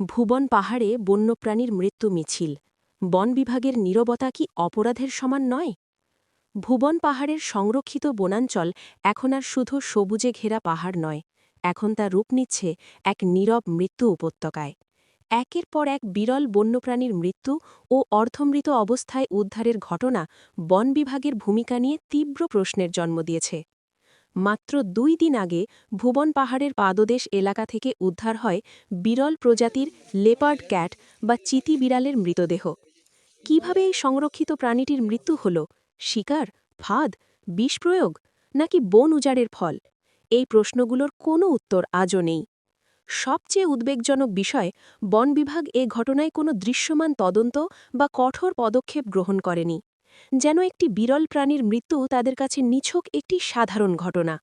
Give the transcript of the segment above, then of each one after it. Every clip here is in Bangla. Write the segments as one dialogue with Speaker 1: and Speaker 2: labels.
Speaker 1: ভুবন পাহাড়ে বন্যপ্রাণীর মৃত্যু মিছিল। বন বিভাগের নীরবতা কি অপরাধের সমান নয়? ভুবন পাহাড়ের সংরক্ষিত বনাঞ্চল এখন আর শুধু সবুজে ঘেরা পাহাড় নয়, এখন তা রূপ নিচ্ছে এক নীরব মৃত্যু উপত্যকায়। একের পর এক বিরল বন্যপ্রাণীর মৃত্যু ও অর্ধমৃত অবস্থায় উদ্ধারের ঘটনা বন বিভাগের ভূমিকা নিয়ে তীব্র প্রশ্নের জন্ম দিয়েছে। মাত্র দুই দিন আগে ভুবন পাহাড়ের পাদদেশ এলাকা থেকে উদ্ধার হয় বিরল প্রজাতির লেপার্ড ক্যাট বা চিতি বিড়ালের মৃতদেহ। কীভাবে এই সংরক্ষিত প্রাণীটির মৃত্যু হল? শিকার? ফাঁদ? বিষ প্রয়োগ? নাকি বন উজাড়ের ফল? এই প্রশ্নগুলোর কোনো উত্তর আজও নেই। সবচেয়ে উদ্বেগজনক বিষয়, বন বিভাগ এ ঘটনায় কোনো দৃশ্যমান তদন্ত বা কঠোর পদক্ষেপ গ্রহণ করেনি। যেন একটি বিরল প্রাণীর মৃত্যু তাদের কাছে নিছক একটি সাধারণ ঘটনা।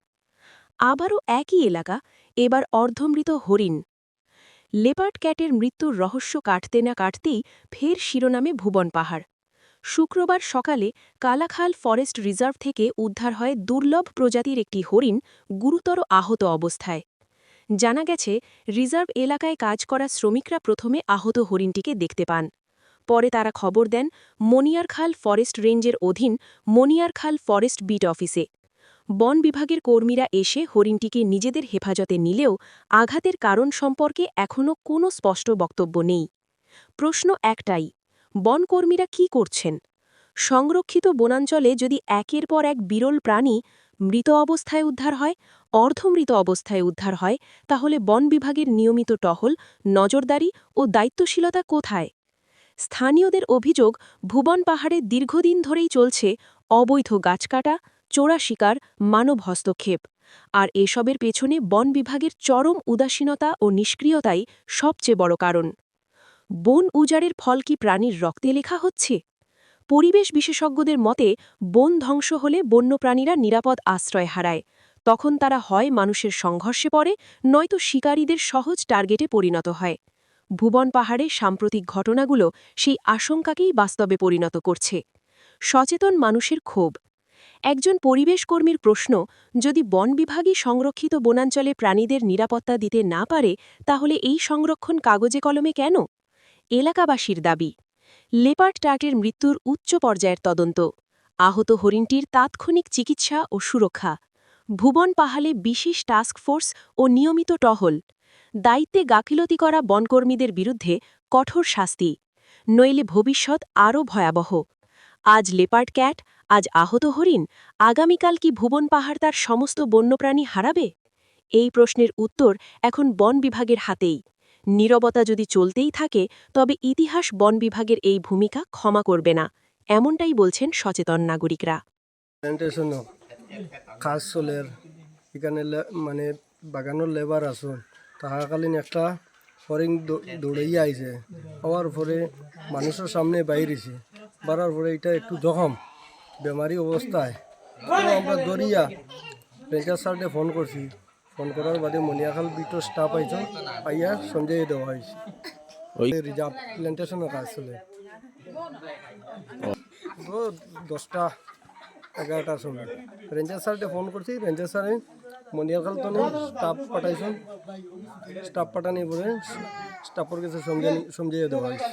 Speaker 1: আবারও একই এলাকা, এবার অর্ধমৃত হরিণ। লেপার্ড ক্যাটের মৃত্যুর রহস্য কাটতে না কাটতেই ফের শিরোনামে ভুবন পাহাড়। শুক্রবার সকালে কালাখাল ফরেস্ট রিজার্ভ থেকে উদ্ধার হয় দুর্লভ প্রজাতির একটি হরিণ গুরুতর আহত অবস্থায়। জানা গেছে, রিজার্ভ এলাকায় কাজ করা শ্রমিকরা প্রথমে আহত হরিণটিকে দেখতে পান। পরে তারা খবর দেন, মনিয়ারখাল ফরেস্ট রেঞ্জের অধীন মনিয়ারখাল ফরেস্ট বিট অফিসে। বন বিভাগের কর্মীরা এসে হরিণটিকে নিজেদের হেফাজতে নিলেও আঘাতের কারণ সম্পর্কে এখনও কোনো স্পষ্ট বক্তব্য নেই। প্রশ্ন একটাই বনকর্মীরা কি করছেন? সংরক্ষিত বনাঞ্চলে যদি একের পর এক বিরল প্রাণী মৃত অবস্থায় উদ্ধার হয়, অর্ধমৃত অবস্থায় উদ্ধার হয়, তাহলে বন বিভাগের নিয়মিত টহল, নজরদারি ও দায়িত্বশীলতা কোথায়? স্থানীয়দের অভিযোগ, ভুবন পাহাড়ে দীর্ঘদিন ধরেই চলছে অবৈধ গাছ কাটা, চোরা শিকার, মানব হস্তক্ষেপ। আর এসবের পেছনে বন বিভাগের চরম উদাসীনতা ও নিষ্ক্রিয়তাই সবচেয়ে বড় কারণ। বন উজাড়ের ফল কি প্রাণীর রক্তে লেখা হচ্ছে? পরিবেশ বিশেষজ্ঞদের মতে, বন ধ্বংস হলে বন্যপ্রাণীরা নিরাপদ আশ্রয় হারায়। তখন তারা হয় মানুষের সংঘর্ষে পড়ে, নয়তো শিকারীদের সহজ টার্গেটে পরিণত হয়। ভুবন পাহাড়ে সাম্প্রতিক ঘটনাগুলো সেই আশঙ্কাকেই বাস্তবে পরিণত করছে। সচেতন মানুষের ক্ষোভ। একজন পরিবেশকর্মীর প্রশ্ন, যদি বন বিভাগই সংরক্ষিত বনাঞ্চলে প্রাণীদের নিরাপত্তা দিতে না পারে, তাহলে এই সংরক্ষণ কাগজে কলমে কেন? এলাকাবাসীর দাবি, লেপার্ড টাটের মৃত্যুর উচ্চ পর্যায়ের তদন্ত, আহত হরিণটির তাৎক্ষণিক চিকিৎসা ও সুরক্ষা, ভুবন পাহাড়ে বিশেষ টাস্ক ফোর্স ও নিয়মিত টহল দায়িত্বে গাফিলতি করা বনকর্মীদের বিরুদ্ধে কঠোর শাস্তি। নইলে ভবিষ্যৎ আরও ভয়াবহ। আজ লেপার্ড ক্যাট, আজ আহত হরিণ, আগামীকাল কি ভুবন পাহাড় তার সমস্ত বন্যপ্রাণী হারাবে? এই প্রশ্নের উত্তর এখন বন বিভাগের হাতেই। নীরবতা যদি চলতেই থাকে, তবে ইতিহাস বন বিভাগের এই ভূমিকা ক্ষমা করবে না, এমনটাই বলছেন সচেতন নাগরিকরা।
Speaker 2: চলের এখানে মানে বাগানের লেবার আসুন তাহাকালীন একটা ফরিং দৌড়াইয়া আইছে। হওয়ার পরে মানুষের সামনে বাইরেছে। বাড়ার পরে এটা একটু জখম। বেমারি অবস্থায়। আমরা দরিয়া রেঞ্জার স্যারকে ফোন করছি। ফোন করার বাদে মনিয়াখাল বিটো স্টাফ আইছো আইয়া সঞ্জয় দেওয়া হয়েছে। রিজার্ভ প্ল্যান্টেশনের কাজ চলে। দশটা এগারোটার সময়। রেঞ্জার স্যারকে ফোন করছি। রেঞ্জার স্যারে মনিয়ারখাল তো স্টাফ পাঠাইছেন স্টাফ পাঠানি পরে স্টাফের কাছে সমঝে সমঝিয়ে দেওয়া হয়েছে